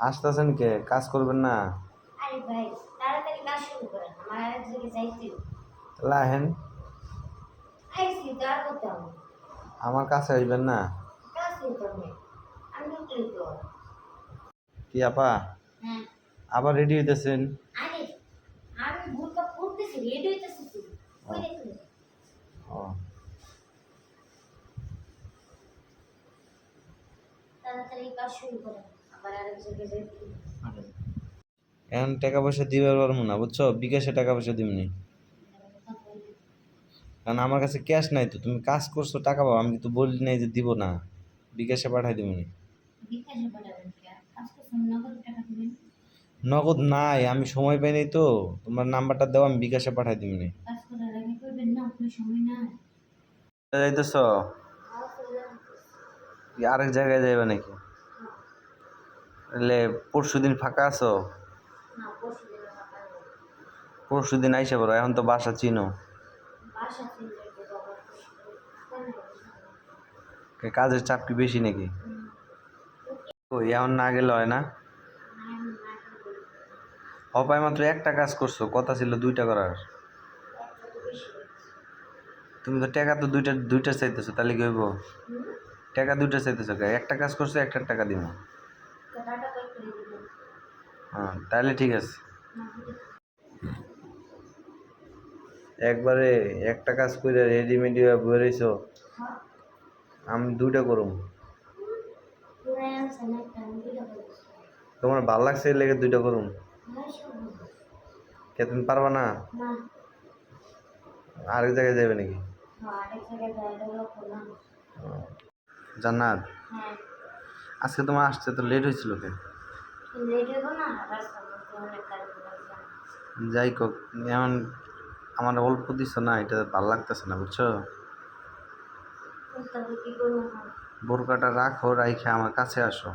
আসতেছেন কে? কাজ করবেন না? আরে ভাই তাড়াতাড়ি কাজ শুরু করেন আমার আরেক জায়গায় যাইতে তো আমার কাছে আসবেন না? আমি তো কি আপা? হ্যাঁ। আবার রেডি হইতেছেন? আরে আমি ভুলকা পড়তেছি রেডি হইতেছি ওই দেখুন? ও। তাড়াতাড়ি কাজ শুরু করেন। এখন টাকা পয়সা দিবার পারব না, বুঝছ? বিকাশে টাকা পয়সা দিমনি কারণ আমার কাছে ক্যাশ নাই তো, তুমি কাজ করছ, টাকা পাবো, আমি কিন্তু বলি নাই যে দিব না। বিকাশে পাঠাই দিবনি নগদ দিবেন নাই, আমি সময় পাই নাই তো, তোমার নাম্বারটা দাও, আমি বিকাশে পাঠাই দিবনি যাইতেছ? আরেক জায়গায় যাইবে নাকি? তাহলে পরশু দিন ফাঁকা আছো? পরশু দিন আইসে করো এখন তো বাসা চিনো? কাজের চাপ কি বেশি নাকি? এখন না গেলে হয় না। অপায় মাত্র একটা কাজ করছ কথা ছিল দুইটা করার। তুমি তো টাকা তো দুইটা দুইটা চাইতেছো তাহলে কি হইব? টাকা দুইটা চাইতেছো একটা কাজ করছ একটা টাকা দিব। হ্যাঁ তাহলে ঠিক আছে। একবারে একটা কাজ করে রেডিমেড বেরোইছো। আমি দুইটা করুম। করব। তোমার ভালো লাগছে লেগে দুইটা করুম? না, সব কে তুমি পারবা না? আরেক জায়গায় যাবে নাকি? হ্যাঁ। জান্নাত? হ্যাঁ, আজকে তোমার আসতে তো লেট হয়েছিল কে। যাই হোক এমন আমার অল্প দিচ্ছ না এটা ভালো লাগতেছে না বুঝছ? বোরকাটা রাখো রাইখে আমার কাছে আসো।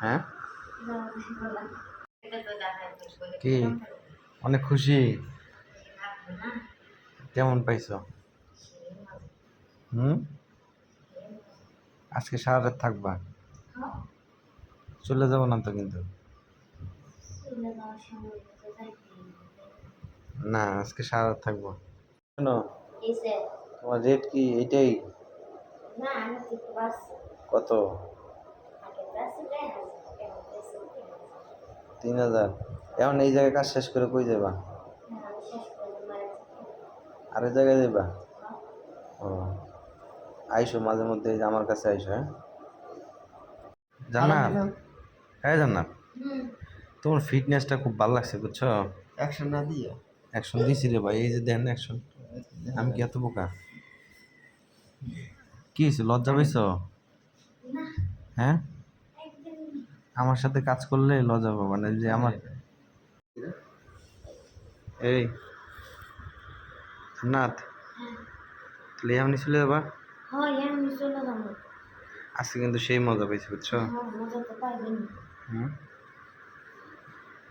হ্যাঁ? দিস, কি? অনেক খুশি? কেমন পাইছো? হুম? আজকে সারা রাত থাকবা? চলে যাব না তো কিন্তু। না আজকে সারা রাত থাকব। শোনো কিসে? তোমার রেট কি এটাই। কত? তিন হাজার। এখন এই জায়গায় কাজ শেষ করে কই যাবা। আরেক জায়গায় যাবা হ্যাঁ, ও। আইসো মাঝে মধ্যে এই যে আমার কাছে আইসো হ্যাঁ? জানা হ্যাঁ হুম, তোমার ফিটনেসটা খুব ভালো লাগছে বুঝছ? অ্যাকশন না দিয়ে? অ্যাকশন দিছি রে ভাই এই যে দেন অ্যাকশন আমি কি এত বোকা? কি হয়েছে লজ্জা পাইছো? হ্যাঁ? আমার সাথে কাজ করলে লজ্জা পাবো মানে যে আমার এই জান্নাত। হ্যাঁ, তাহলে এমনি হ্যাঁ। আজকে কিন্তু সেই মজা পাইছি বুঝছ? হ্যাঁ,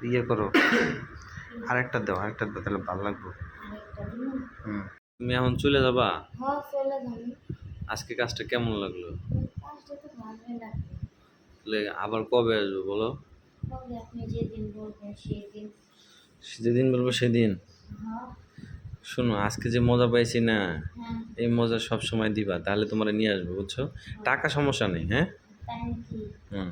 ইয়ে করো। আরেকটা দাও আরেকটা দাও তাহলে ভালো লাগবে। তুমি এখন চলে যাবা? হ্যাঁ। আজকে কাজটা কেমন লাগল? আবার কবে আসব বলো? যেদিন বলব সেদিন। শোনো আজকে যে মজা পাইছি না হ্যাঁ। এই মজা সব সময় দিবা তাহলে তোমরা নিয়ে আসবে বুঝছ? টাকা সমস্যা নেই হ্যাঁ? হুম।